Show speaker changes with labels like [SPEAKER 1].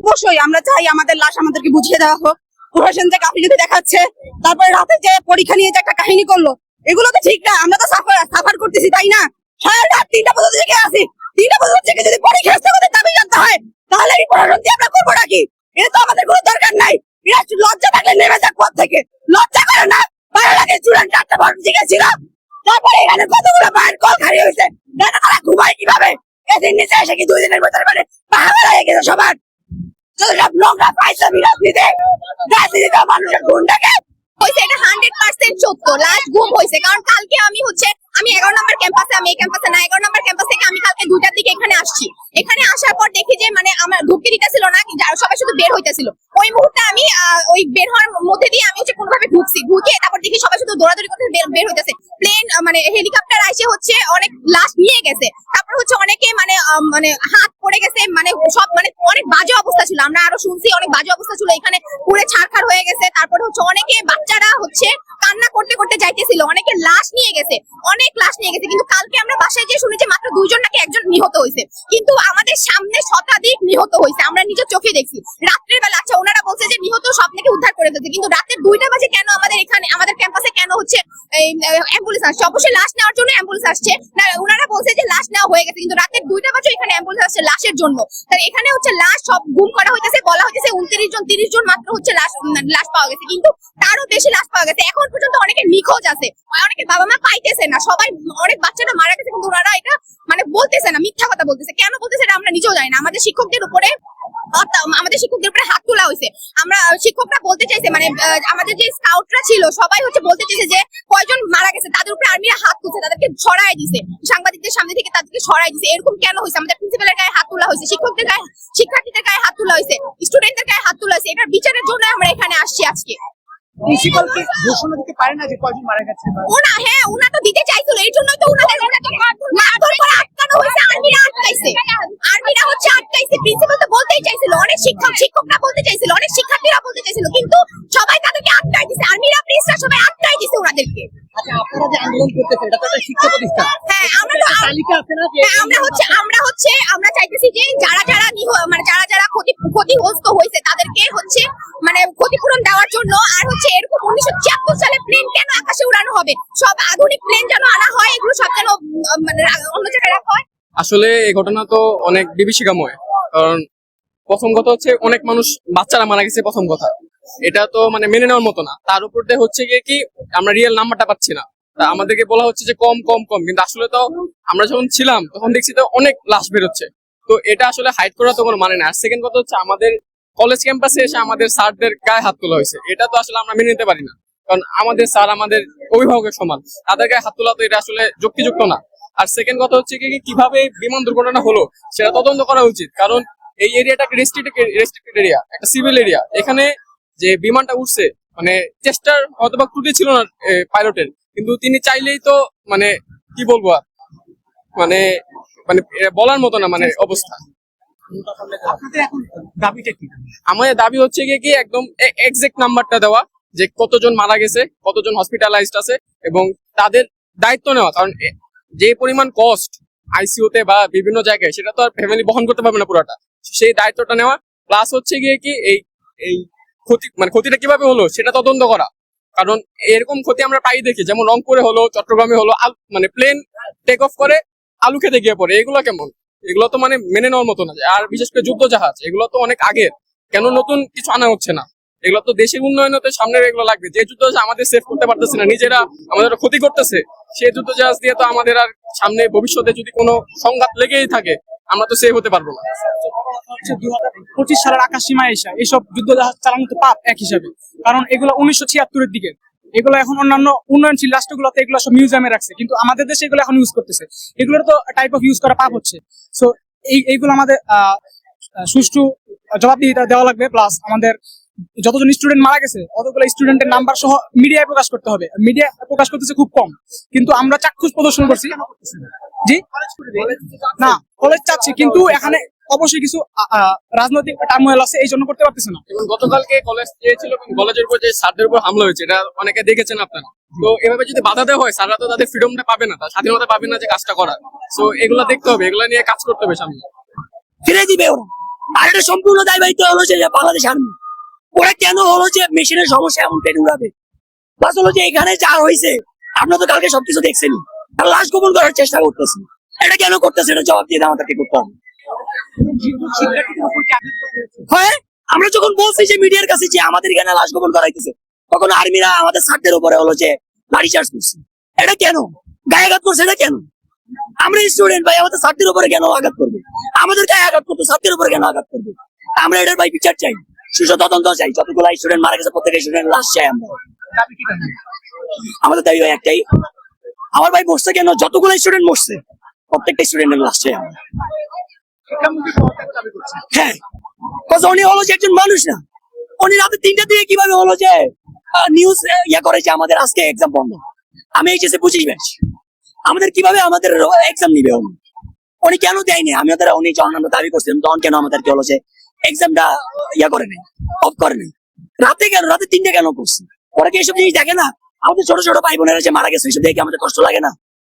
[SPEAKER 1] অবশ্যই আমরা চাই আমাদের লাশ আমাদেরকে বুঝিয়ে দেওয়া হোক। প্রশাসন যে গাফিলতি দেখাচ্ছে। তারপরে রাতে যে পরীক্ষা নিয়ে যে একটা কাহিনী করল, এগুলো তো ঠিক না। আমরা তো সাফার সাফার করতেছি, তাই না? সারা রাত তিনটা পর্যন্ত তিনটা পর্যন্ত যদি পরীক্ষা আসতে দাবি জানতে হয়, তাহলে এই প্রশাসন দিয়ে আমরা করব নাকি? এটা তো আমাদের কোনো দরকার নাই। এরা লজ্জা থাকলে নেমে যাক পথ থেকে। লজ্জা করে না? ভালো লাগে স্টুডেন্ট চারটা ভর তারপরে এখানে কতগুলো মায়ের কল খালি হয়েছে? তারা ঘুমায় কীভাবে? এদিন নিচে এসে কি দুই দিনের ভিতরে মানে গেছে সবার?
[SPEAKER 2] এটা হান্ড্রেড পার্সেন্ট সত্য। লাস্ট গুম হয়েছে কারণ কালকে আমি হচ্ছে, আমি এগারো নম্বর ক্যাম্পাসে আমি এই ক্যাম্পাসে না, এগারো নম্বর ক্যাম্পাস থেকে আমি কালকে দুইটার দিকে এখানে আসছি। এখানে আসার পর দেখি যে মানে আমার ঢুকতে দিতেছিল না সবাই শুধু বের হইতেছিল। ওই মুহূর্তে আমি ওই বের হওয়ার মধ্যে দিয়ে আমি হচ্ছে কোনোভাবে ঢুকছি। ঢুকে তারপর দেখি সবাই শুধু দৌড়াদৌড়ি করতে বের হইতেছে। প্লেন মানে হেলিকপ্টার আসে হচ্ছে অনেক লাশ নিয়ে গেছে। তারপর হচ্ছে অনেকে মানে মানে হাত পড়ে গেছে মানে সব মানে অনেক বাজে অবস্থা ছিল। আমরা আরও শুনছি অনেক বাজে অবস্থা ছিল। এখানে পুরে ছাড়খাড় হয়ে গেছে। তারপরে হচ্ছে অনেকে বাচ্চারা হচ্ছে কান্না করতে করতে যাইতেছিল। অনেকে লাশ নিয়ে গেছে। অনেক লাশ নিয়ে গেছে। কিন্তু কালকে বাসায় যে শুনেছি মাত্র দুইজন নাকি একজন নিহত হয়েছে। কিন্তু আমাদের সামনে শতাধিক নিহত হয়েছে, আমরা নিজের চোখে দেখছি। রাত্রের বেলা আচ্ছা ওনারা বলছে যে নিহত সব নাকি উদ্ধার করে ফেলছে কিন্তু রাতের দুইটা বাজে কেন আমাদের এখানে আমাদের ক্যাম্পাসে কেন হচ্ছে অ্যাম্বুলেন্স আসছে। অবশ্যই লাশ নেওয়ার জন্য অ্যাম্বুলেন্স আসছে। না ওনারা বলছে যে লাশ নেওয়া হয়ে গেছে, কিন্তু রাতের দুইটা বাজে এখানে অ্যাম্বুলেন্স আসছে লাশের জন্য। তাই এখানে হচ্ছে লাশ সব গুম করা হইতেছে, বলা হইতেছে উনত্রিশ জন, তিরিশ জন মাত্র হচ্ছে লাশ লাশ পাওয়া গেছে। কিন্তু তারও বেশি লাশ পাওয়া গেছে। এখন পর্যন্ত অনেকে নিখোঁজ আছে। অনেকে বাবা মা পাইতেছে না। সবাই, অনেক বাচ্চারা মারা গেছে, কিন্তু ওনারা এটা মানে বলতেছে না, মিথ্যা কথা বলতেছে। কেন বলতেছে এটা আমরা নিজেও জানি না। আমাদের শিক্ষকদের উপরে আমাদের শিক্ষকদের উপরে হাত তোলা হয়েছে। আমরা শিক্ষকরা বলতে চাইছে মানে আহ, আমাদের যে স্কাউটরা ছিল সবাই হচ্ছে বলতে চাইছে যে কয়জন মারা গেছে তাদের উপরে আর্মিরা হাত তুলছে তাদেরকে ছড়াই দিছে। সাংবাদিকদের সামনে থেকে তাদেরকে ছড়াই দিছে। এরকম কেন হয়েছে? আমাদের প্রিন্সিপালের গায়ে হাত তোলা হয়েছে শিক্ষকদের গায়ে শিক্ষার্থীদের গায়ে হাত তোলা হয়েছে স্টুডেন্টদের গায়ে হাত তোলা হয়েছে। এটার বিচারের জন্য আমরা এখানে আসছি আজকে।
[SPEAKER 3] প্রিন্সিপাল কি ঘোষণা দিতে পারে না যে কয়জন মারা গেছে
[SPEAKER 2] ওনা হ্যাঁ ওনা তো দিতে চাইছিল এই জন্যই তো ওনাদের মারধর করে আটকানো হয়েছে আর্মিরা আটকাইছে। আর্মিরা হচ্ছে আটকাইছে প্রিন্সিপাল তো বলতেই চাইছিল অনেক শিক্ষক শিক্ষকরা বলতে চাইছিল অনেক শিক্ষার্থীরা বলতে চাইছিল কিন্তু সবাই তাদেরকে আটকাই দিছে আর্মিরা প্রিন্সরা সবাই আটকাই দিছে ওনাদেরকে।
[SPEAKER 3] আচ্ছা আপনারা যে আন্দোলন করতেছেন এটা তো একটা শিক্ষা প্রতিষ্ঠান।
[SPEAKER 2] হ্যাঁ আমরা তো
[SPEAKER 3] তালিকা আছে না
[SPEAKER 2] হ্যাঁ, আমরা হচ্ছে আমরা হচ্ছে আমরা চাইতেছি যে যারা যারা মানে যারা যারা ক্ষতি ক্ষতিগ্রস্ত হয়েছে তাদেরকে হচ্ছে মানে ক্ষতিপূরণ দেওয়ার জন্য আর হচ্ছে এরকম উনিশশো ছিয়াত্তর সালে প্লেন কেন আকাশে উড়ানো হবে সব আধুনিক প্লেন যেন আনা হয় এগুলো সব যেন উম, মানে রা- অন্য জায়গায় রাখা হয়
[SPEAKER 4] আসলে এই ঘটনা তো অনেক বিভীষিকাময়, কারণ প্রথম কথা হচ্ছে অনেক মানুষ, বাচ্চারা মারা গেছে প্রথম কথা। এটা তো মানে মেনে নেওয়ার মতো না। তার উপর দিয়ে হচ্ছে গিয়ে কি, আমরা রিয়েল নাম্বারটা পাচ্ছি না। আমাদেরকে বলা হচ্ছে যে কম কম কম। কিন্তু আসলে তো আমরা যখন ছিলাম, তখন দেখছি তো অনেক লাশ বেরোচ্ছে। তো এটা আসলে হাইড করা তো কোনো মানে না আর সেকেন্ড কথা হচ্ছে আমাদের কলেজ ক্যাম্পাসে এসে আমাদের স্যারদের গায়ে হাত তোলা হয়েছে। এটা তো আসলে আমরা মেনে নিতে পারি না। কারণ আমাদের স্যার আমাদের অভিভাবকের সমান। তাদের গায়ে হাত তোলা তো এটা আসলে যুক্তিযুক্ত না। আর সেকেন্ড কথা হচ্ছে কি কীভাবে বিমান দুর্ঘটনা হলো সেটা তদন্ত করা উচিত। কারণ এই এরিয়াটা একটা রেস্ট্রিক্টেড রেস্ট্রিক্টেড এরিয়া একটা সিভিল এরিয়া এখানে যে বিমানটা উঠছে মানে চেষ্টার অথবা ত্রুটি ছিল না পাইলটের কিন্তু তিনি চাইলেই তো মানে কি বলব আর? মানে মানে বলার মতো না মানে অবস্থা। আমাদের দাবি হচ্ছে গিয়ে কি একদম এক্সাক্ট নাম্বারটা দেওয়া যে কতজন মারা গেছে কতজন হসপিটালাইজড আছে এবং তাদের দায়িত্ব নেওয়া। কারণ যে পরিমাণ কস্ট আইসিইউতে বা বিভিন্ন জায়গায়, সেটা তো আর ফ্যামিলি বহন করতে পারবে না পুরোটা। সেই দায়িত্বটা নেওয়া প্লাস হচ্ছে গিয়ে কি এই এই ক্ষতি মানে ক্ষতিটা কীভাবে হলো, সেটা তদন্ত করা। কারণ এরকম ক্ষতি আমরা প্রায় দেখি, যেমন রংপুরে হলো, চট্টগ্রামে হলো মানে প্লেন টেক অফ করে আলু খেতে গিয়ে পড়ে, এগুলো কেমন? এগুলো তো মানে মেনে নেওয়ার মতো না। আর বিশেষ করে যুদ্ধ জাহাজ এগুলো তো অনেক আগের। কেন নতুন কিছু আনা হচ্ছে না? এগুলো তো দেশের উন্নয়নে তো সামনে এগুলো লাগবে। যে যুদ্ধ আমাদের সেভ করতে পারতেছে না, নিজেরা আমাদের ক্ষতি করতেছে সেই যুদ্ধ জাহাজ দিয়ে তো আমাদের আর সামনে ভবিষ্যতে যদি কোনো সংঘাত লেগেই থাকে, আমরা তো সেভ হতে পারব না।
[SPEAKER 3] পঁচিশ সালের আকাশ সীমা এসা এইসব যুদ্ধ জাহাজ চালানো তো পাপ এক হিসাবে। কারণ এগুলো উনিশশো ছিয়াত্তরের দিকে। এগুলো এখন অন্যান্য উন্নয়নশীল রাষ্ট্রগুলোতে এগুলো সব মিউজিয়ামে রাখছে। কিন্তু আমাদের দেশে এগুলো এখন ইউজ করতেছে। এগুলোর তো টাইপ অফ ইউজ করা পাপ হচ্ছে। সো এই, এইগুলো আমাদের সুষ্ঠু জবাবদিহিতা দেওয়া লাগবে। প্লাস আমাদের যতজন স্টুডেন্ট মারা গেছে অতগুলো স্টুডেন্টের নাম্বার সহ মিডিয়ায় প্রকাশ করতে হবে। মিডিয়া প্রকাশ করতেছে খুব কম। কিন্তু আমরা চাক্ষুষ প্রদর্শন করছি। জি? না কলেজ চাচ্ছি কিন্তু এখানে অবশ্যই কিছু রাজনৈতিক টার্মোয়েল আছে এই জন্য করতে পারতেছে না।
[SPEAKER 4] এবং গতকালকে কলেজ চেয়েছিল কলেজের উপর যে স্যারদের উপর হামলা হয়েছে এটা অনেকে দেখেছেন আপনারা। তো এভাবে যদি বাধা দেওয়া হয় স্যাররা তো তাদের ফ্রিডমটা পাবে না তার স্বাধীনতা পাবে না যে কাজটা করার। তো এগুলো দেখতে হবে এগুলো নিয়ে কাজ করতে হবে সামনে।
[SPEAKER 1] ফিরে দিবে ওরা।
[SPEAKER 5] আর এটা সম্পূর্ণ দায়িত্ব হলো যে বাংলাদেশ আর্মি ওরা কেন হলো যে মেশিনের সমস্যা এমন পেন উড়াবে প্লাস হলো যে এখানে যা হয়েছে, আপনারা তো কালকে সবকিছু দেখছেন আর লাশ গোপন করার চেষ্টা করতেছে। এটা কেন করতেছে এটা জবাব দিয়ে আমাদেরকে করতে হবে। আমরা যখন বলছি যে মিডিয়ার কাছে যে আমাদের এখানে লাশ গোপন করাইতেছে, তখন আর্মিরা আমাদের সারদের উপরে হলো যে লাঠি চার্জ করছে। এটা কেন? গায়ে আঘাত করছে এটা কেন? আমরা স্টুডেন্ট ভাই, আমাদের সারদের উপরে কেন আঘাত করবে? আমাদের গায়ে আঘাত করতে সারদের উপরে কেন আঘাত করবে? আমরা এটার ভাই বিচার চাই। তদন্ত চাই। যতগুলো স্টুডেন্ট মারা গেছে স্টুডেন্ট লাশ চাই আমাদের দাবি হয় একটাই, আমার ভাই মরছে কেন? যতগুলো স্টুডেন্ট মরছে, প্রত্যেকটা স্টুডেন্টের লাশ চাই হ্যাঁ উনি হলো যে একজন মানুষ না। উনি রাতে তিনটা দিকে কীভাবে হলো যে নিউজ ইয়া করে যে আমাদের আজকে এক্সাম বন্ধ। আমি এইচএসে বুঝেই পেরেছি আমাদের কীভাবে আমাদের এক্সাম নিবে উনি? উনি কেন দেয়নি? আমি ওদের, উনি যখন আমরা দাবি করছিলাম, তখন কেন আমাদেরকে হলো যে এক্সামটা ইয়া করে নেই অফ করে নেই রাতে কেন? রাতে তিনটে কেন করছে? ওরা কি এইসব জিনিস দেখে না? আমাদের ছোট ছোট ভাই বোনেরা যে মারা গেছে এইসব দেখে আমাদের কষ্ট লাগে না?